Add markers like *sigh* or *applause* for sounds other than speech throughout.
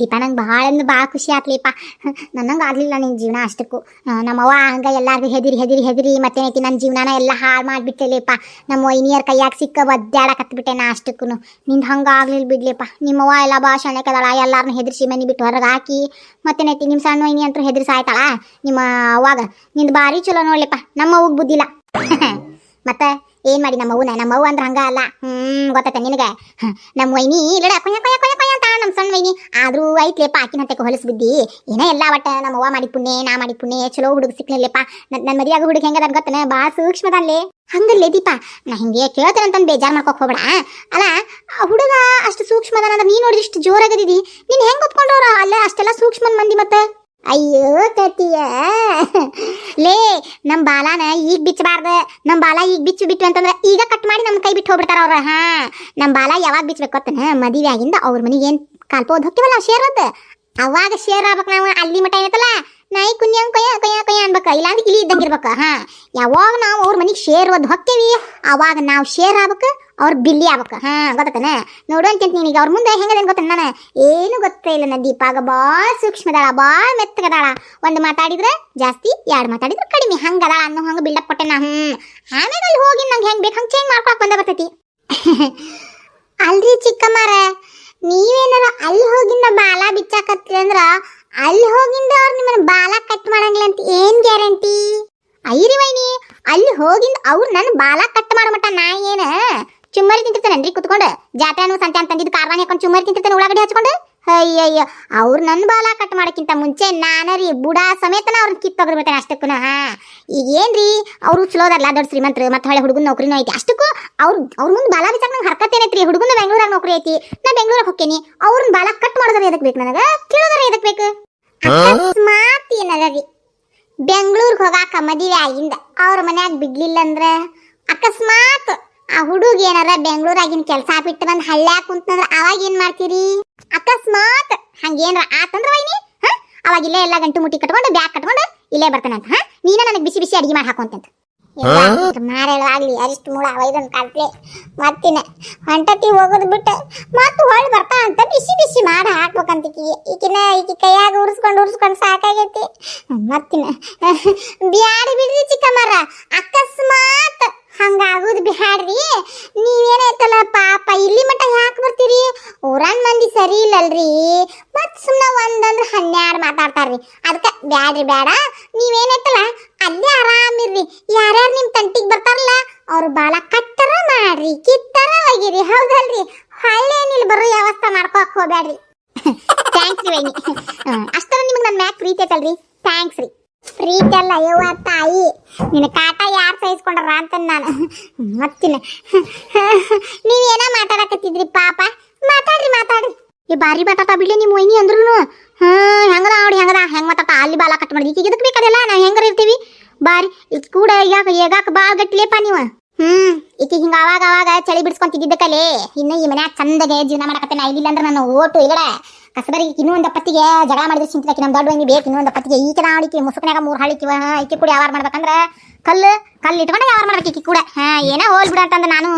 ದೀಪ, ನಂಗೆ ಭಾಳ ಅಂದ್ರೆ ಭಾಳ ಖುಷಿ ಆತ್ಲಿಪ್ಪ ನನಗೆ ಆಗಲಿಲ್ಲ ನಿನ್ನ ಜೀವನ ಅಷ್ಟಕ್ಕೂ. ನಮ್ಮವ್ವ ಹಂಗೆ ಎಲ್ಲರಿಗೂ ಹೆದಿರಿ ಹೆದಿರಿ ಹೆದಿರಿ ಮತ್ತೇನೈತಿ ನನ್ನ ಜೀವನಾನ ಎಲ್ಲ ಹಾಳು ಮಾಡಿಬಿಟ್ಟೆಲೇಪ್ಪ ನಮ್ಮ ವೈನಿಯರ್ ಕೈಯಾಗ ಸಿಕ್ಕ ಒದ್ದಾಡಕತ್ಬಿಟ್ಟೆ ನಾ ಅಷ್ಟಕ್ಕೂ ನಿಂದು ಹಂಗೆ ಆಗ್ಲಿಲ್ಲ ಬಿಡ್ಲಿಪ್ಪ ನಿಮ್ಮವ್ವ ಎಲ್ಲ ಭಾಳ ಶಣಕದಾಳ ಎಲ್ಲಾರನ್ನ ಹೆದರಿಸಿ ಮನೆ ಬಿಟ್ಟು ಹೊರಗೆ ಹಾಕಿ ಮತ್ತೇನೈತಿ ನಿಮ್ಮ ಸಣ್ಣ ವೈನಿ ಅಂತೂ ಹೆದರ್ಸಿ ನಿಮ್ಮ ಅವಾಗ ನಿಂದು ಭಾರಿ ಚಲೋ ನೋಡ್ಲಿಪ್ಪ ನಮ್ಮ ಅವ್ಗೆ ಬುದ್ಧಿಲ್ಲ *laughs* ಮತ್ತೆ ಏನ್ ಮಾಡಿ ನಮ್ಮ ಅವ್ವನ? ನಮ್ಮ ಅವ್ವ ಅಂದ್ರೆ ಹಂಗ ಅಲ್ಲ. ಹ್ಮ್, ಗೊತ್ತೈತೆ ನಿನಗೆ. *laughs* ನಮ್ಮ ವೈನಿ, ಇಲ್ಲಡ, ಕೊಯ್ಯ ಕೊಯ್ಯ ಕೊಯ್ಯ ಕೊಯ್ಯ ಅಂತ ನಮ್ಮ ಸಣ್ಣ ವೈನಿ. ಆದ್ರೂ ಐತ್ಲೇಪ ಆಕಿನ ಹೊಲಸ್ ಬಿದ್ದಿ. ಏನ ಎಲ್ಲ ಒಟ್ಟ ನಮ್ಮ ಅವ್ವ ಮಾಡಿ ಪುಣ್ಯ, ನಾ ಮಾಡಿ ಪುಣ್ಯ, ಚಲೋ ಹುಡುಗ ಸಿಕ್ಲಿಲ್ಲಪ್ಪ ನನ್ನ ಮದುವೆಯಾಗ ಹುಡುಗ ಹೆಂಗದ ಗೊತ್ತನ? ಬಾ ಸೂಕ್ಷ್ಮದಲ್ಲೇ ಹಂಗಲ್ಲೇ ದೀಪ. ನಾ ಹಿಂಗೆ ಕೇಳ್ತೇನೆ ಅಂತಂದು ಬೇಜಾರು ಮಾಡ್ಕೊಕ್ ಹೋಗ್ಬೇಡ. ಅಲ್ಲ ಹುಡುಗ ಅಷ್ಟು ಸೂಕ್ಷ್ಮದನ ಅಂದ್ರೆ ನೀ ನೋಡಿದ್ರೆ ಇಷ್ಟು ಜೋರಾಗದಿದಿ ನೀನ್ ಹೆಂಗ್ ಒಪ್ಕೊಂಡವ್ರ ಅಲ್ಲೇ ಅಷ್ಟೆಲ್ಲ ಸೂಕ್ಷ್ಮನ್ ಮಂದಿ ಮತ್ತೆ. ಅಯ್ಯೋ ಕತಿಯ ಲೇ ನಮ್ಮ ಬಾಲಾನ ಈಗ ಬಿಚ್ಚಬಾರ್ದ. ನಮ್ ಬಾಲ ಈಗ ಬಿಚ್ಚು ಬಿಟ್ಟು ಅಂತಂದ್ರೆ ಈಗ ಕಟ್ ಮಾಡಿ ನಮ್ಮ ಕೈ ಬಿಟ್ಟು ಹೋಗ್ಬಿಡ್ತಾರ ಅವ್ರ. ಹಾ ನಮ್ಮ ಬಾಲ ಯಾವಾಗ ಬಿಚ್ಚಬೇಕು ಗೊತ್ತನ? ಮದುವೆ ಆಗಿಂದ ಅವ್ರ ಮನೆಗೆ ಏನ್ ಕಾಲ್ಪೋದ್ ಹೋಗ್ತೀವಲ್ಲ ಶೇರ್ ಅದ ಅವಾಗ ಶೇರ್ ಆಗ್ಬೇಕು ನಾವು, ಅಲ್ಲಿ ಮಟ ಏನೈತಲ್ಲ ನಾಯಿ ಕುನ್ಯಂಗ್ ಕೊಯ್ಯ ಕೊಯ್ಯ ಕೊಯ್ಯ ಅನ್ಬೇಕ. ಇಲ್ಲಾಂದ್ರೆ ಇಲ್ಲಿ ಇದ್ದಂಗೆ ಹಾ, ಯಾವಾಗ ನಾವು ಅವ್ರ ಮನೆಗೆ ಶೇರ್ ಓದ್ ಹೊಕ್ಕೇವಿ ಅವಾಗ ನಾವು ಶೇರ್ ಆಗ್ಬೇಕು. ಅವ್ರ ಬಿಲ್ಲಿ ಆಗ್ಬೇಕು. ಹಾ ಗೊತ್ತನ ನೋಡು ಅಂತ ನೀನೀಗ. ಅವ್ರ ಮುಂದೆ ಹೆಂಗದ ಗೊತ್ತ ನಾನು? ಏನು ಗೊತ್ತೇ ಇಲ್ಲ ನನ್ನ ದೀಪಾಗ ಭಾಳ ಸೂಕ್ಷ್ಮದಾಳ ಭಾಳ ಮೆತ್ತಗದಾಳ. ಒಂದು ಮಾತಾಡಿದ್ರೆ ಜಾಸ್ತಿ, ಎರಡು ಮಾತಾಡಿದ್ರೆ ಕಡಿಮೆ. ಹಂಗದಾಳ ಅನ್ನೋ ಹಂಗೆ ಬಿಲ್ಡಪ್ ಕೊಟ್ಟೆ ನಾ. ಹ್ಞೂ ಆಮೇಲೆ ಅಲ್ಲಿ ಹೋಗಿ ನಂಗೆ ಹೆಂಗೆ ಬೇಕು? ಹಂಗೆ ಚೇಂಜ್ ಮಾಡ್ಕೊಳಕ್ ಬಂದ ಬರ್ತೈತಿ. *laughs* ಅಲ್ರಿ ಚಿಕ್ಕಮ್ಮರ, ನೀವೇನಾರ ಅಲ್ಲಿ ಹೋಗಿಂದ ಬಾಲ ಬಿಚ್ಚಾಕತ್ರಿ ಅಂದ್ರ ಅಲ್ಲಿ ಹೋಗಿಂದ ಅವ್ರು ನಿಮ್ಮನ್ನ ಬಾಲ ಕಟ್ ಮಾಡಂಗಿಲ್ಲ ಅಂತ ಏನು ಗ್ಯಾರಂಟಿ? ಐರಿ ವೈನಿ ಅಲ್ಲಿ ಹೋಗಿಂದ ಅವ್ರು ನನ್ನ ಬಾಲ ಕಟ್ ಮಾಡೋ ಮಟ್ಟ ನಾ ಏನ? ಚುಮ್ಮರಿ ತಿಂತಿರ್ತಾನೇನ್ರಿ? ಕುತ್ಕೊಂಡು ಜಾತ್ರೆನು ಸಂತೆ ಅಂತ ತಂದಿದ್ದು ಕಾರ್ವಾನಿ ಹಾಕೊಂಡು ಚುಮ್ಮರಿ ತಿಂತಿರ್ತಾನೆ ಉಳ್ಳಾಗಡ್ಡಿ ಹಚ್ಕೊಂಡು? ಅಯ್ಯಯ್ಯ ಅವ್ರು ನನ್ನ ಬಾಲ ಕಟ್ ಮಾಡೋಕ್ಕಿಂತ ಮುಂಚೆ ನಾನರಿ ಬುಡ ಸಮೇತನ ಅವ್ರನ್ನ ಕಿತ್ತೋಗಿರ್ಬೇಕೇನೆ ಅಷ್ಟಕ್ಕೂ ಹಾ. ಈಗ ಏನ್ರಿ? ಅವರು ಚಲೋದಲ್ಲ ದೊಡ್ಡ ಶ್ರೀಮಂತರು ಮತ್ತೆ ಹೊಳೆ ಹುಡುಗನ ನೌಕರಿನೂ ಐತಿ. ಅಷ್ಟಕ್ಕೂ ಅವ್ರು ಅವ್ರ ಮುಂದೆ ಬಾಲ ವಿಚಾರ ನಂಗೆ ಹರ್ಕತ್ತೇನೈತ್ರಿ ಹುಡುಗನ ಬೆಂಗಳೂರಾಗ ನೌಕರಿ ಐತಿ. ನಾ ಬೆಂಗಳೂರಿಗೆ ಹೋಗ್ತೇನೆ ಅವ್ರನ್ನ ಬಾಲ ಕಟ್ ಮಾಡೋದ್ರೆ ಎದಕ್ ಬೇಕು ನನಗ? ಕೇಳೋದ್ರೆ ಎದಕ್ ಬೇಕು? ಅಕಸ್ಮಾತ್ ಏನದ ರೀ ಬೆಂಗಳೂರಿಗೆ ಹೋಗಾಕ ಮದುವೆ ಆಗಿಂದ ಅವ್ರ ಮನ್ಯಾಗ ಬಿಡ್ಲಿಲ್ಲ ಅಂದ್ರೆ ಅಕಸ್ಮಾತ್ ಆ ಹುಡುಗ ಏನಾರ ಬೆಂಗಳೂರಾಗಿನ ಕೆಲಸ ಬಿಟ್ಟು ಬಂದು ಹಳ್ಳ್ಯಾಗ ಕುಂತಂದ್ರ ಅವಾಗ ಏನ್ ಮಾಡ್ತೀರಿ? ಅಕಸ್ಮಾತ್ ಹಂಗೇನ್ರ ಆತಂದ್ರ ವೈನಿ? ಹ? ಅವಾಗ ಇಲ್ಲೇ ಎಲ್ಲ ಗಂಟು ಮುಟ್ಟಿ ಕಟ್ಕೊಂಡು ಬ್ಯಾಗ್ ಕಟ್ಕೊಂಡು ಇಲ್ಲೇ ಬರ್ತಾನಂತ ಹಾ? ನೀನ ನನಗೆ ಬಿಸಿ ಬಿಸಿ ಅಡಿಗೆ ಮಾಡಿ ಹಾಕೊಂತಂತ ಮಾರೇಳಾಗ್ಲಿ ಅರಿಷ್ಟು ಮೂಳ ಅವೈದನ್ ಕಾಲ್ತ್ಲೆ. ಮತ್ತಿನ ಹೊಂಟತಿ ಹೋಗೋದು ಬಿಟ್ಟು ಮತ್ತು ಹೊಳ್ಳಿ ಬರ್ತಾ ಅಂತ ಬಿಸಿ ಬಿಸಿ ಮಾಡಿ ಹಾಕ್ಬೇಕಂತ ಈಕಿನ ಈಕಿ ಕೈಯಾಗ ಉರ್ಸ್ಕೊಂಡು ಉರ್ಸ್ಕೊಂಡು ಸಾಕಾಗೈತಿ. ಮತ್ತಿನ ಬ್ಯಾಡಿ ಬಿಡ್ರಿ ಚಿಕ್ಕಮ್ಮರ. ಅಕಸ್ಮಾತ್ ಹಂಗಾಗೋದು ಬ್ಯಾಡ್ರಿ. ನೀವೇನೈತಲ್ಲ ಪಾಪ ಇಲ್ಲಿ ಮಟ್ಟ ಯಾಕೆ ಬರ್ತೀರಿ? ಊರನ್ ಮಂದಿ ಸರಿ ಇಲ್ಲಲ್ರಿ. ಮತ್ತೆ ಸುಮ್ಮನೆ ಒಂದಂದ್ರೆ ಹನ್ನೆರಡು ಮಾತಾಡ್ತಾರ್ರಿ. ಅದಕ್ಕೆ ಬ್ಯಾಡ್ರಿ ಬೇಡ ನೀವೇನೈತಲ್ಲ ಅಲ್ಲೇ ಆರಾಮಿರ್ರಿ ಯಾರ್ಯಾರು ನಿಮ್ಮ ತಂಟಿಗೆ ಬರ್ತಾರಲ್ಲ ಅವ್ರು ಭಾಳ ಕಟ್ಟರ ಮಾಡ್ರಿ ಕಿತ್ತರ ಒಗಿರಿ. ಹೌದಲ್ರಿ? ಹಳ್ಳೇನಿಲ್ಲ ಬರೋ ವ್ಯವಸ್ಥೆ ಮಾಡ್ಕೋಕ್ ಹೋಗ್ಬೇಡ್ರಿ ಥ್ಯಾಂಕ್ಸ್ *laughs* ರೀ ವೈನಿ ಅಷ್ಟರ ನಿಮಗೆ ನನ್ನ ಮ್ಯಾಕ್ ಪ್ರೀತಿ ಐತಲ್ರಿ. ಥ್ಯಾಂಕ್ಸ್ ರೀ. ಪ್ರೀತಿ ಅಲ್ಲ ಯವ್ವ ತಾಯಿ. ನಿನ್ನ ಕಾಟ ಯಾರು ಸಹಿಸ್ಕೊಂಡ್ರ ಅಂತ ನಾನು ಮತ್ತಿನ ನೀವೇನ ಮಾತಾಡಕತ್ತಿದ್ರಿ ಪಾಪ. ಮಾತಾಡ್ರಿ ಮಾತಾಡ್ರಿ. ಈ ಬಾರಿ ಮಾತಾಡ್ತಾ ಬಿಡ್ಲಿ ನಿಮ್ಮ ವೈನಿ ಅಂದ್ರೂ ಹಾ, ಹೆಂಗದ ನೋಡಿ, ಹೆಂಗದ. ಹೆಂಗ ಮಾತಾಡ್ತಾ ಅಲ್ಲಿ ಬಾಲ ಕಟ್ ಮಾಡಿದ್ವಿ. ಈಗ ಇದಕ್ಕೆ ಬೇಕಾದಲ್ಲ ನಾವು ಹೆಂಗಾರ ಇರ್ತೀವಿ? ಬಾರಿ ಇದು ಕೂಡ ಈಗ ಏಗಾಕ ಬಾ ಗಟ್ಟಿಲೇಪ ನೀವು? ಹ್ಮ್ ಈಕೆ ಹಿಂಗ ಅವಾಗ ಅವಾಗ ಚಳಿ ಬಿಡಿಸ್ಕೊಂತಿದ್ದ ಕಲೆ. ಇನ್ನ ಈ ಮನ್ಯಾಗ ಚಂದಗೆ ಜೀವನ ಮಾಡಕತ್ತೆ ನಾ ಇಲ್ಲಿಲ್ಲ ಅಂದ್ರೆ ನಾನು ಓಟು ಇಲ್ಲಡ ಕಸಬರಿಗೆ ಇನ್ನೊಂದು ಪತ್ತಿಗೆ ಜಗಳ ಮಾಡಿದ್ರೆ ಚಿಂತಿದಕ್ಕೆ ನಮ್ಮ ದೊಡ್ಡ ಬಂಗಿ ಬೇಕು ಇನ್ನೊಂದು ಪತ್ತಿಗೆ ಈಕೆ ನಾಳಿಕೆ ಮುಸುಕನ್ಯಾಗ ಮೂರು ಹಾಳಿಕಿವ ಈಕೆ ಕೂಡ ಯಾವಾರ ಮಾಡ್ಬೇಕಂದ್ರೆ ಕಲ್ಲು ಕಲ್ಲು ಇಟ್ಕೊಂಡು ಯಾವಾರ ಮಾಡ್ಬೇಕು ಈಕಿ ಕೂಡ. ಹಾ, ಏನೋ ಹೋಲ್ ಬಿಡ ಅಂತಂದು ನಾನು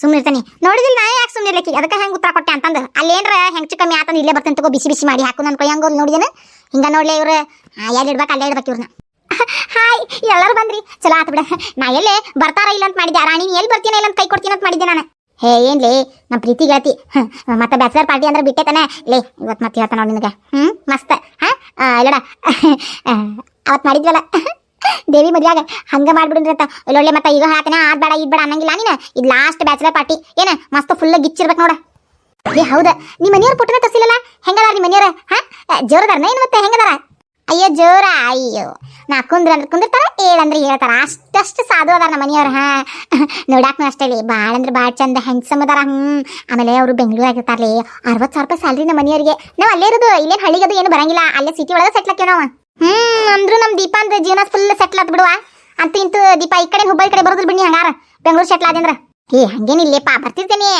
ಸುಮ್ಮನಿರ್ತಾನೆ ನೋಡಿದಿಲ್ಲ ನಾ ಯಾಕೆ ಸುಮ್ಮನಿರ್ಲಿಕ್ಕೆ ಅದಕ್ಕೆ ಹೆಂಗೆ ಉತ್ತರ ಕೊಟ್ಟೆ ಅಂತಂದು? ಅಲ್ಲೇನ್ರ ಹೆಂಗೆ ಕಮ್ಮಿ ಆತಂದು ಇಲ್ಲೇ ಬರ್ತೇನೆ ತಗೋ, ಬಿಸಿ ಬಿಸಿ ಮಾಡಿ ಹಾಕು ನನ್ನ ಕೈ ಹಂಗೋಲ್ ನೋಡಿದೇನ? ಹಿಂಗ ನೋಡ್ಲಿ ಇವ್ರು ಎಲ್ಲಿ ಇಡ್ಬೇಕು ಅಲ್ಲೇ ಇಡ್ಬೇಕು ಇವ್ರನ್ನ *laughs* ಹಾಯ್, ಎಲ್ಲರೂ ಬಂದ್ರಿ? ಚಲೋ ಆತು ಬಿಡ. ನಾ ಎಲ್ಲೇ ಬರ್ತಾರ ಇಲ್ಲ ಅಂತ ಮಾಡಿದ್ದೆ ರಾಣಿ, ನೀ ಎಲ್ಲಿ ಬರ್ತೀನಿ ಇಲ್ಲ ಅಂತ ಕೈ ಕೊಡ್ತೀನಿ ಅಂತ ಮಾಡಿದ್ದೆ ನಾನು. ಹೇ, ಏನ್ಲೇ? ನಮ್ಮ ಪ್ರೀತಿ ಗೆಳತಿ ಮತ್ತೆ ಬ್ಯಾಚಲರ್ ಪಾರ್ಟಿ ಅಂದ್ರೆ ಬಿಟ್ಟೆ ತಾನೆ. ಲೇ ಇವತ್ತು ಮತ್ತೆ ಹೇಳ್ತಾನ ನೋಡಿ ನಿನಗೆ. ಹ್ಮ್, ಮಸ್ತ್. ಹಾ? ಇಲ್ಲಡ ಅವತ್ತು ಮಾಡಿದ್ವಲ್ಲ. ದೇವಿ ಮದುವೆಯಾಗ ಹಂಗ ಮಾಡ್ಬಿಡ್ರಿ ಅಂತ. ಇಲ್ಲೊಳ್ಳೆ ಮತ್ತೆ ಈಗ ಹಾಕ್ತಾನೆ ಆದ್ ಬೇಡ ಇದ್ ಬೇಡ ಅನ್ನಂಗಿಲ್ಲ ನೀನು? ಇದು ಲಾಸ್ಟ್ ಬ್ಯಾಚಲರ್ ಪಾರ್ಟಿ. ಏನ, ಮಸ್ತ್ ಫುಲ್ ಗಿಚ್ಚಿರ್ಬೇಕು ನೋಡ. ಏ, ಹೌದಾ. ನಿಮ್ಮ ಮನೆಯವ್ರ ಪುಟ್ಟನ ತಸಿಲ್ಲಲ್ಲ ಹೆಂಗದಾರ ನಿಮ್ಮ ಮನೆಯವ್ರ? ಹಾ? ಜೋರದಾರ ಏನು ಮತ್ತೆ? ಹೆಂಗದಾರ? ಅಯ್ಯೋ, ಜೋರ, ಅಯ್ಯೋ. ನಾ ಕುಂದ್ರ ಅಂದ್ರೆ ಕುಂದಿರ್ತಾರ ಏಳಂದ್ರೆ ಹೇಳ್ತಾರ ಅಷ್ಟಷ್ಟು ಸಾಧು ಅದಾರ ನಮ್ಮ ಮನೆಯವ್ರ, ಹಾ. ನೋಡಾಕ್ನು ಅಷ್ಟೇ ರೀ ಭಾಳ ಅಂದ್ರೆ ಭಾಳ ಚಂದ ಹೆಂಗ್ಸಮ್ ಅದಾರ, ಹ್ಮ್. ಆಮೇಲೆ ಅವರು ಬೆಂಗಳೂರು ಆಗಿರ್ತಾರಲಿ ಅರವತ್ತು ಸಾವಿರ ರೂಪಾಯಿ ಸ್ಯಾಲ್ರಿ ನಮ್ಮ ಮನೆಯವ್ರಿಗೆ. ನಾವು ಅಲ್ಲೇ ಇರೋದು, ಇಲ್ಲೇನು ಹಳ್ಳಿಗದು ಏನು ಬರಂಗಿಲ್ಲ. ಅಲ್ಲೇ ಸಿಟಿ ಒಳಗೆ ಸೆಟ್ಲ್ ಆಕ್ಯವ ನಾವು. ಹ್ಮ್, ಅಂದ್ರು ನಮ್ಮ ದೀಪ ಅಂದ್ರೆ ಜೀವನ ಫುಲ್ ಸೆಟ್ಲ್ ಆತ್ ಬಿಡುವ. ಅಂತೂ ಇಂತೂ ದೀಪ ಈ ಕಡೆ, ಹುಬ್ಬಳ್ಳಿ ಕಡೆ ಬರೋದಿಲ್ಲ ಬಿಡಿ ಹಂಗಾರ. ಬೆಂಗಳೂರು ಸೆಟ್ಲ್ ಆದಂದ್ರ ಏ ಹಂಗೇನಿಲ್ಲಪ್ಪ ಬರ್ತಿರ್ತೇನೆ.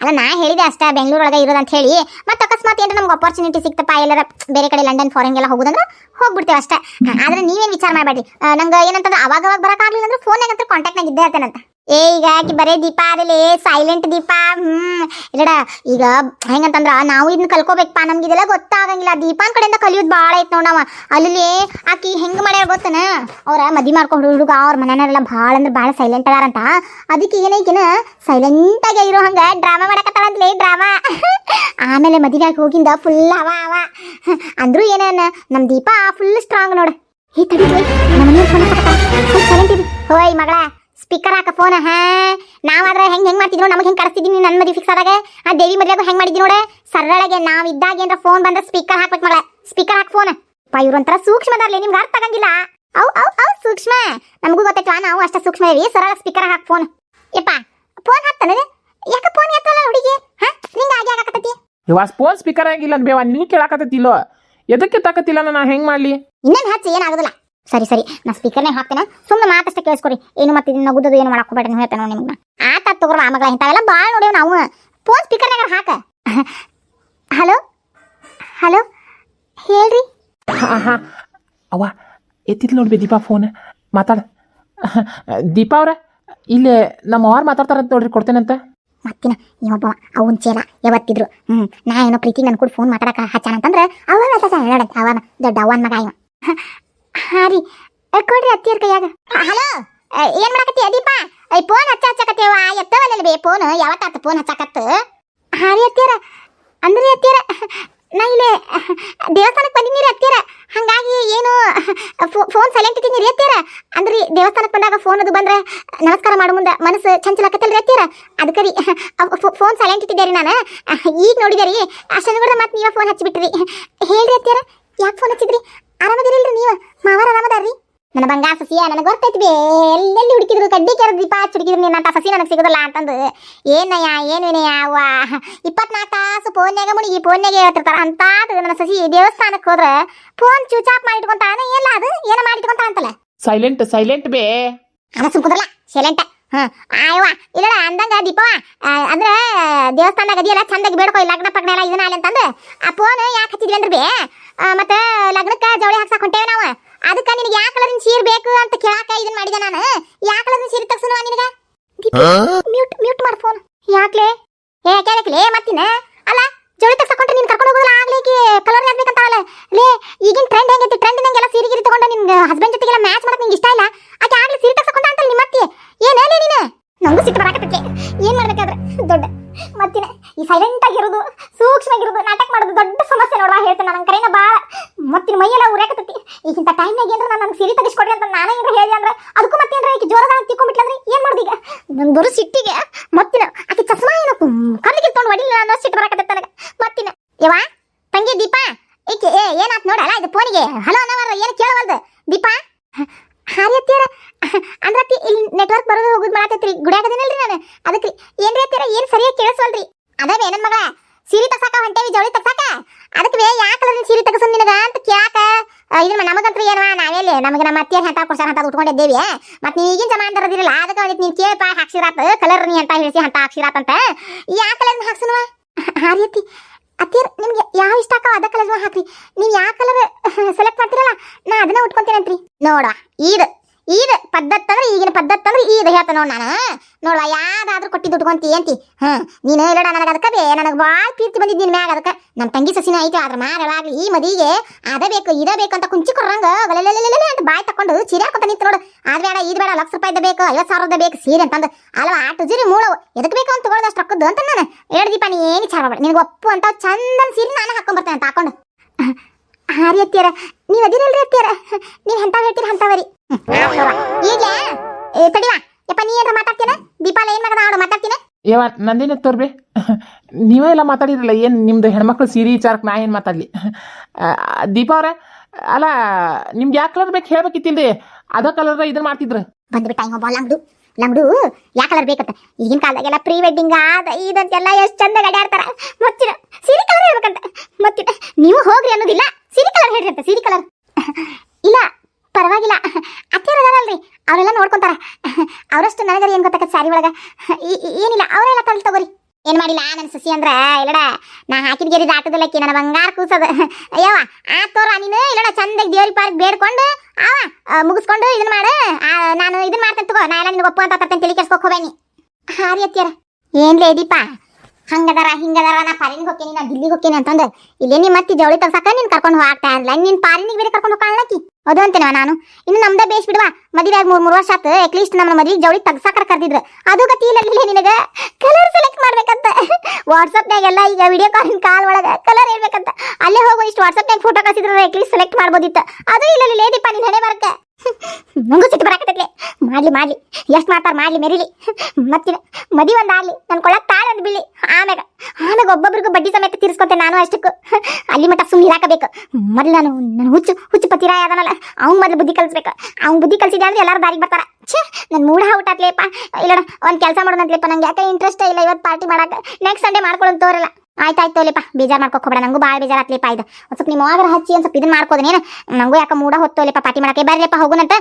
ಅಲ್ಲ, ನಾ ಹೇಳಿದೆ ಅಷ್ಟೇ, ಬೆಂಗಳೂರೊಳಗೆ ಇರೋದಂತ ಹೇಳಿ. ಮತ್ತೆ ಅಕಸ್ಮಾತ್ ಏನಾರ ನಮ್ಗೆ ಅಪರ್ಚುನಿಟಿ ಸಿಕ್ತಪ್ಪ, ಎಲ್ಲರ ಬೇರೆ ಕಡೆ ಲಂಡನ್ ಫಾರಿನ್ ಎಲ್ಲ ಹೋಗೋದಂದ್ರೆ ಹೋಗ್ಬಿಡ್ತೇವೆ ಅಷ್ಟೇ. ಆದರೆ ನೀವೇನು ವಿಚಾರ ಮಾಡಬೇಡಿ ನಂಗೆ ಏನಂತಂದ್ರೆ ಅವಾಗ ಅವಾಗ ಬರೋಕ್ಕಾಗಲಿಲ್ಲ ಅಂದ್ರೆ ಫೋನಾಗಂತೂ ಕಾಂಟ್ಯಾಕ್ಟ್ನಾಗ ಇದ್ದೇ ಇರ್ತೇನಂತ. ಏ, ಈಗ ಆಕಿ ಬರೇ ದೀಪ ಅದಲಿ ಸೈಲೆಂಟ್ ದೀಪ. ಹ್ಮ್ ಇಲ್ಲಡ ಈಗ ಹೆಂಗಂತಂದ್ರ ನಾವು ಇದನ್ನ ಕಲ್ಕೋಬೇಕಪ್ಪ. ನಮ್ಗೆ ಇದೆಲ್ಲ ಗೊತ್ತಾಗಂಗಿಲ್ಲ. ದೀಪಾನ್ ಕಡೆಯಿಂದ ಕಲಿಯೋದು ಭಾಳ ಐತ್ ನೋಡ್ ನಾವ. ಅಲ್ಲಿ ಆಕಿ ಹೆಂಗ್ ಮಾಡ್ಯಾರ ಗೊತ್ತನ? ಅವ್ರ ಮದಿ ಮಾಡ್ಕೊಂಡು ಹುಡುಗ, ಅವ್ರ ಮನೆಯವರೆಲ್ಲ ಭಾಳ ಅಂದ್ರೆ ಭಾಳ ಸೈಲೆಂಟ್ ಅದಾರಂತ. ಅದಕ್ಕೆ ಏನೈಕಿನ ಸೈಲೆಂಟ್ ಆಗಿ ಇರೋ ಹಂಗ ಡ್ರಾಮಾ ಮಾಡಕತ್ತಾರಂತಲೇ ಡ್ರಾಮಾ ಆಮೇಲೆ ಮದುವೆಯಾಗಿ ಹೋಗಿಂದ ಫುಲ್ ಅವ ಅವ. ಅಂದ್ರೂ ಏನೇನ? ನಮ್ ದೀಪ ಫುಲ್ ಸ್ಟ್ರಾಂಗ್ ನೋಡ. ಹೇ ತಡಿ ನಮ್ಮ ಹೋಯ್, ಮಗಳ. ಸ್ಪೀಕರ್ ಹಾಕ ಫೋನ್ ಹಾ? ನಾವಾದ್ರೆ ಹೆಂಗ್ ಹೆಂಗ್ ಮಾಡ್ತಿದ್ರು ನಮಗೆ ಹೆಂಗ್ ಕಳಿಸ್ತಿದ್ದೀನಿ ನನ್ನ ಮದುವೆ ಫಿಕ್ಸ್ ಆದಾಗ? ಆ ದೇವಿ ಮದುವೆಗೂ ಹೆಂಗ್ ಮಾಡಿದ್ವಿ ನೋಡ? ಸರಳಗೆ ನಾವ್ ಇದ್ದಾಗ ಏನ್ರ ಫೋನ್ ಬಂದ್ರೆ ಸ್ಪೀಕರ್ ಹಾಕ್ಬೇಕು ಮಗಳ. ಸ್ಪೀಕರ್ ಹಾಕ್ ಫೋನ್ ಪಾ ಸೂಕ್ಷ್ಮ ಸೂಕ್ಷ್ಮದಾರ್ಲಿ ನಿಮ್ಗೆ ಅರ್ಥ ಆಗಂಗಿಲ್ಲ. ಅವ್ ಅವ್ ಅವ್ ಸೂಕ್ಷ್ಮ. ನಮಗೂ ಗೊತ್ತೈತವ ನಾವು ಅಷ್ಟ ಸೂಕ್ಷ್ಮ ಇದೀವಿ. ಸರಳ ಸ್ಪೀಕರ್ ಹಾಕ್ ಫೋನ್ ಯಪ್ಪ ಫೋನ್ ಹಾಕ್ತಾನೆ ಯಾಕ ಫೋನ್ ಎತ್ತಲ್ಲ ಹುಡುಗಿ? ಹಾ? ನಿಂಗ ಆಗಿ ಆಗಕತ್ತತಿ? ಇವಾಸ್ ಫೋನ್ ಸ್ಪೀಕರ್ ಆಗಿಲ್ಲ ಬೇವ ನೀವು ಕೇಳಾಕತ್ತಿಲ್ಲೋ ಎದಕ್ಕೆ ತಕತ್ತಿಲ್ಲ ನಾನು ಹೆಂಗ್ ಮಾಡ್ಲಿ? ಇನ್ನೇನ್ ಹಚ್ಚಿ ಏನಾಗೋದಿಲ್ಲ ಸರಿ ಸರಿ ನಾ ಸ್ಪೀಕರ್ನೇ ಹಾಕ್ತೇನೆ. ಸುಮ್ಮನೆ ಮಾತಷ್ಟೇ ಕೇಳಿಸ್ಕೊರಿ. ಏನು ಮತ್ತೆ ಇದನ್ನ ನಗುದದು ಏನು ಮಾಡಕ್ ನೀವು ಹೇಳ್ತೇನೆ ನೋಡಿ ನಿಮ್ಗೆ. ಆತ ತಗೋರ ಆ ಮಗಳ ಇಂಥವೆಲ್ಲ ಭಾಳ ನೋಡಿ ನಾವು. ಫೋನ್ ಸ್ಪೀಕರ್ನಾಗ ಹಾಕ. ಹಲೋ ಹಲೋ ಹೇಳ್ರಿ. ಹಾ ಹಾ ಅವ್ವ ಎತ್ತಿದ್ ನೋಡ್ಬಿ ದೀಪಾ ಫೋನ್ ಮಾತಾಡ. ದೀಪಾ ಅವ್ರ ಇಲ್ಲಿ ನಮ್ಮ ಅವ್ರು ಮಾತಾಡ್ತಾರಂತ ನೋಡ್ರಿ ಕೊಡ್ತೇನಂತ. ಮತ್ತಿನ ಇವೊಬ್ಬ ಅವನ್ ಚೇಲ ಯಾವತ್ತಿದ್ರು. ಹ್ಮ್ ನಾ ಏನೋ ಪ್ರೀತಿ ನನ್ ಕೂಡ ಫೋನ್ ಮಾತಾಡಕ ಹಚ್ಚಾನಂತಂದ್ರೆ ಅಂತಂದ್ರ ಅವ ಹೇಳಂತ ಅವನ ದೊಡ್ಡ ಅವನ್ ಮಗ ಇವ. ಹಾ ರೀ. ಕೊಡ್ರಿ ಅತ್ತಿಯರ್ ಕೈಯಾಗ. ಹಲೋ. ಏನ್ ಮಾಡಕತ್ತಿ ದೀಪಾ ಐ ಫೋನ್ ಹಚ್ಚ ಹಚ್ಚಕತ್ತೇವ ಎತ್ತವಲ್ಲ ಬೇ ಫೋನ್ ಯಾವತ್ತಾತ ಫೋನ್ ಹಚ್ಚಕತ್ತ? ಹಾ ರೀ ಅತ್ತಿಯರ ಅಂದ್ರಿ ಅತ್ತಿಯರ ನಾ ಇಲ್ಲಿ ದೇವಸ್ಥಾನಕ್ಕೆ ಬಂದಿನಿ ಅತ್ತಿಯರ ಹಂಗಾಗಿ ಏನು ಫೋನ್ ಸೈಲೆಂಟ್ ಇಟ್ಟಿನಿ ರೀ ಅತ್ತಿಯರ ಅಂದ್ರಿ ದೇವಸ್ಥಾನಕ್ಕೆ ಬಂದಾಗ ಫೋನ್ ಅದು ಬಂದ್ರೆ ನಮಸ್ಕಾರ ಮಾಡೋ ಮುಂದೆ ಮನಸ್ಸು ಚಂಚಲಕತ್ತಲ್ರಿ ಅತ್ತಿಯರ ಅದಕ್ಕೆ ರೀ ಫೋನ್ ಸೈಲೆಂಟ್ ಇಟ್ಟಿದ್ದೆ ರೀ ನಾನು. ಈಗ ನೋಡಿದೆ ರೀ. ಅಷ್ಟನ್ನು ಕೂಡ ಮತ್ತೆ ನೀವೇ ಫೋನ್ ಹಚ್ಚಿಬಿಟ್ರಿ. ಹೇಳ್ರಿ ಅತ್ತಿಯರ ಯಾಕೆ ಫೋನ್ ಹಚ್ಚಿದ್ರಿ? ಆರಾಮದಿರಿಲ್ರಿ ನೀವು? ಮಾವಾರ ಆರಾಮದಾರ್ರಿ ನನ್ನ ಬಂಗಾರ ಸಸಿಯ ನನಗೆ ಗೊತ್ತೈತಿ ಬೇ ಎಲ್ಲೆಲ್ಲಿ ಹುಡುಕಿದ್ರು ಕಡ್ಡಿ ಕೆರ ದೀಪ ಹಚ್ಚಿ ಹುಡುಕಿದ್ರು ನಿನ್ನಂತ ಸಸಿ ನನಗೆ ಸಿಗೋದಿಲ್ಲ ಅಂತಂದು. ಏನಯ್ಯ ಏನೇನಯ್ಯ ಅವ್ವ ಇಪ್ಪತ್ನಾಲ್ಕು ತಾಸು ಫೋನ್ಯಾಗ ಮುಳುಗಿ ಫೋನ್ಯಾಗೆ ಹೇಳ್ತಿರ್ತಾರ ಅಂತಾದು ನನ್ನ ಸಸಿ ದೇವಸ್ಥಾನಕ್ಕೆ ಹೋದ್ರೆ ಫೋನ್ ಸ್ವಿಚ್ ಆಫ್ ಮಾಡಿ ಇಟ್ಕೊಂತಾನ ಏನಿಲ್ಲ ಅದು ಏನು ಮಾಡಿ ಇಟ್ಕೊಂತಾಳ ಅಂತಲ್ಲ. ಸೈಲೆಂಟ್ ಸೈಲೆಂಟ್ ಬೇ. ಅದ ಸುಮ್ಕುದ್ರಲ್ಲ ಸೈಲೆಂಟ್ ಹ್ಮ್ ಆಯವ್ವ ಇಲ್ಲ ಅಂದಂಗ ದೀಪವ ಅಂದ್ರೆ ದೇವಸ್ಥಾನದಾಗ ಅದಿಯಲ್ಲ ಚಂದಾಗಿ ಬೇಡ್ಕೊ ಲಗ್ನ ಪಗ್ನ ಎಲ್ಲ ಇದನ್ನ ಅಲ್ಲಿ ಅಂತಂದು. ಆ ಫೋನ್ ಯಾಕೆ ಹಚ್ಚಿದ್ವಿ ಅಂದ್ರೆ ಬೇ ಮತ್ತ ಲಗ್ನಕ್ಕ ಜವಳಿ ಹಾಕ್ಸಕ್ ಹೊಂಟೇವೆ ನಾವು. ಅದಕ್ಕ ನಿನಗೆ ಯಾವ ಕಲರಿನ ಸೀರೆ ಬೇಕು ಅಂತ ಕೇಳಾಕ ಇದನ್ನ ಮಾಡಿದೆ ನಾನು? ಯಾವ ಕಲರಿನ ಸೀರೆ ತಗ್ಸನು ನಿನಗ? ಮ್ಯೂಟ್ ಮ್ಯೂಟ್ ಮಾಡ್ ಫೋನ್ ಯಾಕ್ಲೆ? ಏ ಕೇಳಕ್ಲೆ ಮತ್ತಿನ? ಅಲ್ಲ ಜೋಡಿ ತಗ್ಸಕೊಂಡ್ರೆ ನೀನ್ ಕರ್ಕೊಂಡು ಹೋಗೋದಿಲ್ಲ ಆಗ್ಲಿಕ್ಕೆ ಕಲರ್ ಆಗ್ಬೇಕಂತಾವಲ್ಲ ಲೇ ಈಗಿನ ಟ್ರೆಂಡ್ ಹೆಂಗೈತಿ? ಟ್ರೆಂಡ್ ನಂಗೆಲ್ಲ ಸೀರೆ ಗಿರಿ ತಗೊಂಡು ನಿನ್ ಹಸ್ಬೆಂಡ್ ಜೊತೆಗೆಲ್ಲ ಮ್ಯಾಚ್ ಮಾಡಕ್ ನಿಂಗೆ ಇಷ್ಟ ಇಲ್ಲ? ಆಕೆ ಆಗ್ಲಿ ಸೀರೆ ತಗ್ಸಕೊಂಡ ಅಂತ ನಿಮ್ಮ ಅತ್ತಿ ಏನ್ ನೀನು ನಂಗೂ ಸಿಟ್ಟು ಬರಾಕತ್ತೈತಿ. ಏನ್ ಮಾಡ್ಬೇಕಾದ್ರೆ? ದೊಡ್ಡ ಮತ್ತಿನ? ಈ ಸೈಲೆಂಟ್ ಆಗಿರೋದು ಸೂಕ್ಷ್ಮ ಆಗಿರೋದು ನಾಟಕ ಮಾಡೋದು ದೊಡ್ಡ ಸಮಸ್ಯೆ ನೋಡ್ವಾ ಹೇಳ್ತೇನೆ ನನ್ನ ಕರೆನ ಬಾಳ ಮತ್ತಿನ ಮೈಯೆಲ್ಲ ಉರ್ಯಾಕತ್ತೈತಿ. ಈಗಿಂತ ಟೈಮ್ನಾಗ ಏನ್ರ ನಾನು ನನಗೆ ಸೀರೆ ತೆಗಿಸ್ಕೊಡ್ರಿ ಅಂತ ನಾನೇ ಏನ್ರ ಹೇಳಿ ಅಂದ್ರೆ, ಅದಕ್ಕೂ ಮತ್ತೇನ್ರ ಈಕೆ ಜೋರದಾಗ ತಿಕ್ಕೊಂಡ್ಬಿಟ್ಲಂದ್ರೆ ಏನು ಮಾಡೋದು ಈಗ? ನನ್ನ ಬರೋ ಸಿಟ್ಟಿಗೆ ಮತ್ತಿನ ಆಕೆ ಚಸ್ಮಾ ಏನೋ ಕಲ್ಲಿಗೆ ತೊಗೊಂಡು ಹೊಡಿಲಿಲ್ಲ ಅನ್ನೋ ಸಿಟ್ಟು ಬರಾಕತ್ತೈತಿ ನನಗೆ. ಮತ್ತಿನ ಯವಾ ತಂಗಿ ದೀಪಾ, ಈಕೆ ಏ, ಏನಾತ್ ನೋಡಲ್ಲ ಇದು ಫೋನಿಗೆ? ಹಲೋ ಅನ್ನವರ ಏನು ಕೇಳವಲ್ದು? ದೀಪಾ? ಹಾರಿಯತ್ತೀರ ಅಂದ್ರೆ ಅತ್ತಿ ಇಲ್ಲಿ ನೆಟ್ವರ್ಕ್ ಬರೋದು ಹೋಗುದು ಮಾಡತ್ತೈತ್ರಿ ಗುಡಿಯಾಗದೇನಲ್ರಿ ನಾನು ಅದಕ್ಕೆ ಏನ್ರಿ ಅತ್ತೀರ ಏನ್ ಸರಿಯಾಗಿ ಕೇಳಿಸ್ವಲ್ರಿ ಅದಾವೆ ನನ್ ಮಗಳ ಸೀರೆ ತಗ್ಸಾಕ ಹೊಂಟೇವಿ ಜವಳಿ ತಗ್ಸಾಕ ಅದಕ್ಕೆ ಯಾವ ಕಲರಿನ ಸೀರೆ ತಗಸನ್ ನಿನಗ ಅಂತ ಕೇಳಾಕ ಆ, ಇದನ್ನ ನಮಗಂತ್ರ ಏನವ ನಾವೆಲ್ಲಿ ನಮಗೆ ನಮ್ಮ ಅತ್ತಿಯರ್ ಹೆಂತ ಕೊಡ್ಸಾರ ಅಂತ ಉಟ್ಕೊಂಡಿದ್ದೇವಿ ಮತ್ತೆ ನೀ ಈಗಿನ ಜಮಾನ್ ಇರೋದಿರಲ್ಲ ಅದಕ್ಕೆ ಒಂದಿಟ್ಟು ನೀನು ಕೇಳಪ್ಪ ಹಾಕ್ಸಿರಾತ ಕಲರ್ ನೀ ಅಂತ ಹೇಳಿಸಿ ಅಂತ ಹಾಕ್ಸಿರಾತಂತ ಯಾವ ಕಲರ್ನ ಹಾಕ್ಸನವ ರೀತಿ. ಅತ್ತಿಯರ್, ನಿಮ್ಗೆ ಯಾವ ಇಷ್ಟ ಆಕವ ಅದ ಕಲರ್ ಹಾಕ್ರಿ. ನೀವು ಯಾವ ಕಲರ್ ಸೆಲೆಕ್ಟ್ ಮಾಡ್ತೀರಲ್ಲ, ನಾ ಅದನ್ನ ಉಟ್ಕೊಂತೀನಂತ್ರಿ ನೋಡ ಈದ್. ಈದ್ ಪದ್ಧತಿ ಅಂದ್ರೆ ಈಗಿನ ಪದ್ಧತಿ ಅಂದ್ರೆ ಈದ್ ಹೇಳ್ತ ನೋಡ್ ನಾನು. ನೋಡುವ, ಯಾವ್ದಾದ್ರೂ ಕೊಟ್ಟಿದ್ದು ಉಟ್ಕೊಂತಿ ಅಂತಿ. ಹಾ ನೀನು ಇಲ್ಲಡ ನನಗೆ ಅದಕ್ಕೆ ಬೇ ನನಗೆ ಭಾಳ ಪ್ರೀತಿ ಬಂದಿದ್ದು ನಿನ್ನ ಮ್ಯಾಗ ಅದಕ್ಕೆ. ನಮ್ಮ ತಂಗಿ ಸಸಿನ ಐತಿ ಅದ್ರ ಮ್ಯಾಗ ಈ ಮದಿಗೆ ಅದ ಬೇಕು, ಇದ ಬೇಕು ಅಂತ ಕುಂಚಿ ಕೊಡ್ರಂಗ. ಅಂತ ಬಾಯ್ ತಕೊಂಡು ಸೀರೆ ಹಾಕೊಂತ ನಿಂತು ನೋಡು. ಅದ್ ಬೇಡ ಇದ್ ಬೇಡ, ಲಕ್ಷ ರೂಪಾಯಿದ ಬೇಕು, ಐವತ್ತು ಸಾವಿರದ ಬೇಕು, ಸೀರೆ ಅಂತಂದು. ಅಲ್ವಾ ಆಟು ಜಿರಿ ಮೂಳವು ಎದಕ್ಕೆ ಬೇಕು ಅಂತ ತಗೊಳ್ಳೋದಷ್ಟು ರೊಕ್ಕದ್ದು ಅಂತ ನಾನು. ಎರಡು ದೀಪ, ನೀ ಏನು ಚಾರ ನಿನಗೆ ಒಪ್ಪು ಅಂತ ಚಂದನ ಸೀರೆ ನಾನು ಹಾಕೊಂಡು ಬರ್ತೇನೆ, ಅಂತ ಹಾಕೊಂಡು. ಹಾರಿ ಅತ್ತಿಯರ. ನೀವು ಅದಿರಲ್ರಿ ಅತ್ತಿಯರ. ನೀವ್ ಹೇಳ್ತೀರಿ ಹೇಳ್ತೀರ ಅಂತವರಿ ಈಗ ತಡಿವಾ ಯಪ್ಪ ನೀ ಏನ್ರ ಮಾತಾಡ್ತೀನ ದೀಪಾಲ ಏನ್ ಮಗನ ಮಾತಾಡ್ತೀನ? ಯಾವ ನಂದಿನ ತೋರ್ಬೆ. *laughs* ನೀವೇ ಎಲ್ಲ ಮಾತಾಡಿರಲ್ಲ ಏನು ನಿಮ್ದು ಹೆಣ್ಮಕ್ಳು ಸೀರೆ ವಿಚಾರಕ್ಕೆ ನಾ ಏನು ಮಾತಾಡಲಿ? *laughs* ದೀಪಾ ಅವ್ರ ಅಲ್ಲ ನಿಮ್ಗೆ ಯಾವ ಕಲರ್ ಬೇಕು ಹೇಳ್ಬೇಕಿತ್ತಿಲ್ರಿ? ಅದ ಕಲರ್ ಇದನ್ನ ಮಾಡ್ತಿದ್ರು. ಬಂದ್ಬಿಟ್ಟ ಹಿಂಗ ಲಂಗ್ಡು. ಲಂಗ್ಡು ಯಾ ಕಲರ್ ಬೇಕಂತ? ಈಗಿನ ಕಾಲದಾಗೆಲ್ಲ ಪ್ರೀ ವೆಡ್ಡಿಂಗ್ ಆದ ಇದಂತೆಲ್ಲ ಎಷ್ಟು ಚಂದ ಗಡಿಯಾಡ್ತಾರ? ಮತ್ತಿನ ಸೀರೆ ಕಲರ್ ಹೇಳ್ಬೇಕಂತ. ಮತ್ತಿನ ನೀವು ಹೋಗ್ರಿ ಅನ್ನೋದಿಲ್ಲ. ಸೀರೆ ಕಲರ್ ಹೇಳ್ರಿ ಅಂತ ಸೀರೆ ಕಲರ್ ಇಲ್ಲ ಪರವಾಗಿಲ್ಲ ಅತ್ತಿಯರ್ ಅದಾರಲ್ರಿ ಅವರೆಲ್ಲ ನೋಡ್ಕೊಂತಾರ. ಅವರಷ್ಟು ನನಗರಿ ಏನ್ ಗೊತ್ತಾಗತ್ತೆ ಸಾರಿ ಒಳಗ? ಏನಿಲ್ಲ, ಅವರೆಲ್ಲ ಕಲ್ ತಗೋರಿ. ಏನ್ ಮಾಡಿಲ್ಲ ನನ್ನ ಸಸಿ ಅಂದ್ರ, ಇಲ್ಲಡ, ನಾ ಹಾಕಿದ ಗೆರಿ ದಾಟದಲ್ಲಕ್ಕಿ ನನ್ನ ಬಂಗಾರ ಕೂಸದ. ಅಯ್ಯವ ಆ ತೋರ ನೀನು, ಇಲ್ಲಡ ಚಂದಾಗಿ ದೇವ್ರಿ ಪಾರ್ಕ್ ಬೇಡ್ಕೊಂಡು ಅವ ಮುಗಿಸ್ಕೊಂಡು ಇದನ್ನ ಮಾಡು. ನಾನು ಇದನ್ನ ಮಾಡ್ತೇನೆ ತಗೋ, ನಾ ಎಲ್ಲ ನಿನಗೆ ಒಪ್ಪು ಅಂತ ತರ್ತೇನೆ, ತಿಳಿ ಕೆಡ್ಸ್ಕೊಕ್ ಹೋಗ್ಬೇನಿ ಹಾರಿ ಅತ್ತಿಯರ. ಏನ್ ಲೇದಿಪ್ಪ ಹಂಗದಾರ, ಹಿಂಗದಾರ, ನಾ ಪಾರಿನಿಗೆ ಹೋಗ್ತೀನಿ ನಾ ದಿಲ್ಲಿಗೆ ಹೋಗ್ತೀನಿ ಅಂತಂದು. ಇಲ್ಲೇ ನೀ ಮತ್ತೆ ಜವಳಿ ತಗ್ಸಾಕ ನೀನ್ ಕರ್ಕೊಂಡು ಹೋಗ್ತಾ ಇರಲ್ಲ ನಿನ್ ಪಾರಿನಿಗೆ ಬೇರೆ ಕರ್ಕೊಂಡು ಹೋಗ್ಕೊಳ್ಳಿ ಅದು ಅಂತೇನವ ನಾನು. ಇನ್ನು ನಮ್ದ ಬೇಸ್ ಬಿಡುವ. ಮದುವೆ ಮೂರ್ ಮೂರು ವರ್ಷ ಆತು. ಅಟ್ಲೀಸ್ಟ್ ನಮ್ಮ ಮದುವೆ ಜವಳಿ ತಗ್ಸಾಕರ ಕರ್ದಿದ್ರು. ಅದು ಗತಿ ಇಲ್ಲ ನಿನಗೆ. ಕಲರ್ ಸೆಲೆಕ್ಟ್ ಮಾಡ್ಬೇಕಂತ. ವಾಟ್ಸಪ್ನಾಗೆಲ್ಲ ಈಗ ವಿಡಿಯೋ ಕಾಲಿನ ಕಾಲ್ ಒಳಗ ಕಲರ್ ಇರ್ಬೇಕಂತ ಅಲ್ಲೇ ಹೋಗೋ ಇಷ್ಟು ವಾಟ್ಸಪ್ನಾಗ ಫೋಟೋ ಕಳಿಸಿದ್ರೆ ಅಟ್ಲೀಸ್ಟ್ ಸೆಲೆಕ್ಟ್ ಮಾಡ್ಬೋದಿತ್ತು. ಅದು ಇಲ್ಲ ಲೇದಿಪ್ಪ ನೀನ್ ಹಣೆ ಬರಕ್ಕೆ ನಂಗೂ ಸಿಟ್ಟು ಬರಾಕತ್ತೈತಿ ಮಾಡ್ಲಿ ಮಾಡ್ಲಿ. ಎಷ್ಟು ಮಾಡ್ತಾರ ಮಾಡ್ಲಿ ಮೆರಿಲಿ. ಮತ್ತಿನ ಮದಿ ಒಂದ್ ಆಗ್ಲಿ. ನನ್ ಕೊಳಕ್ ತಾಳ ಒಂದ್ ಬಿಳಿ ಆಮ್ಯಾಗ ಆಮ್ಯಾಗ ಒಬ್ಬೊಬ್ರಿಗೂ ಬಡ್ಡಿ ಸಮೇತ ತೀರಿಸ್ಕೊತೇನೆ ನಾನು ಅಷ್ಟಕ್ಕೂ. ಅಲ್ಲಿ ಮಟ್ಟ ಸುಮ್ಮನೆ ಇರಾಕಬೇಕು. ಮೊದ್ಲು ನಾನು ನನ್ನ ಹುಚ್ಚು ಹುಚ್ಚು ಪತಿರಾಯ ಅದನಲ್ಲ. ಅವ್ನ್ ಮೊದ್ಲು ಬುದ್ಧಿ ಕಲಿಸ್ಬೇಕು. ಅವ್ನ್ ಬುದ್ಧಿ ಕಲ್ಸಿದ್ಯ ಅಂದ್ರೆ ಎಲ್ಲಾರು ದಾರಿಗೆ ಬರ್ತಾರ. ಛೇ, ನನ್ ಮೂಡ ಔಟ್ ಆತ್ಲೇಪ ಒಂದು ಕೆಲಸ ಮಾಡೋದಂತ್ಲೇಪ ನಂಗೆ ಯಾಕೆ ಇಂಟ್ರೆಸ್ಟ್ ಇಲ್ಲ ಇವತ್ತು ಪಾರ್ಟಿ ಮಾಡಕ. ನೆಕ್ಸ್ಟ್ ಸಂಡೇ ಮಾಡ್ಕೊಳ್ಳೋದು ತೋರಲ್ಲ ಆಯ್ತಾಯ್ತು ಅಲ್ಲಿಪ್ಪ ಬೇಜಾರ್ ಮಾಡ್ಕೋಬೇಡ ನಂಗೂ ಭಾಳ ಬೇಜಾರ್ ಆತ್ಲಿಪ್ಪ ಇದು. ಒಂದು ಸ್ವಲ್ಪ ನಿಮ್ಮ ಮಾಗರ ಹಚ್ಚಿ, ಒಂದು ಸ್ವಲ್ಪ ಇದನ್ನ ಮಾಡ್ಕೋದೇನೇನು ನಂಗೂ ಯಾಕೆ ಮೂಡ ಹೊತ್ತೋಲಿಪ್ಪ ಪಾರ್ಟಿ ಮಾಡಕ್ಕೆ. ಬರ್ರಿಪ್ಪ ಹೋಗುನಂತ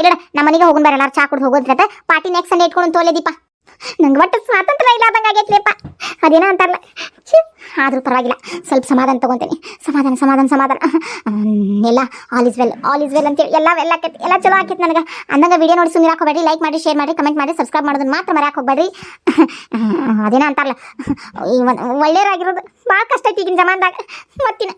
ಇಲ್ಲ ನಮ್ಮ ಮನೆಗೆ ಹೋಗುನ್ ಬರಲ್ಲ ಚಾ ಕುಡ್ದು ಹೋಗೋದ್ರತ ಪಾರ್ಟಿ ನೆಕ್ಸ್ಟ್ ಸಂಡೇ ಇಟ್ಕೊಂಡು ತೋಲೆ ದೀಪ ನಂಗೆ ಒಟ್ಟು ಸ್ವಾತಂತ್ರ್ಯ ಇಲ್ಲದಂಗೆ ಆಗೈತ್ಲೇಪ ಅದೇನೋ ಅಂತಾರಲ್ಲ. ಛೀ, ಆದರೂ ಪರವಾಗಿಲ್ಲ. ಸ್ವಲ್ಪ ಸಮಾಧಾನ ತೊಗೊತೀನಿ. ಸಮಾಧಾನ ಸಮಾಧಾನ ಸಮಾಧಾನ. ಎಲ್ಲ all is well all is well ಅಂತೇಳಿ ಎಲ್ಲ ಎಲ್ಲ ಆಕೈತಿ. ಎಲ್ಲ ಚಲೋ ಆಕೈತಿ ನನಗೆ. ಅಂದಂಗ ವಿಡಿಯೋ ನೋಡಿ ಸುಮ್ಮನೆ ಹಾಕೋಬೇಡಿ ಲೈಕ್ ಮಾಡಿ ಶೇರ್ ಮಾಡಿ ಕಮೆಂಟ್ ಮಾಡಿ ಸಬ್ಸ್ಕ್ರೈಬ್ ಮಾಡೋದನ್ನ ಮಾತ್ರ ಮರ್ಯಾಕೆ ಹೋಗ್ಬೇಡ್ರಿ. ಅದೇನೋ ಅಂತಾರಲ್ಲ. ಒಳ್ಳೆಯರಾಗಿರೋದು ಭಾಳ ಕಷ್ಟ ಐತಿ ಈಗಿನ ಜಮಾನದಾಗ. ಮತ್ತಿನ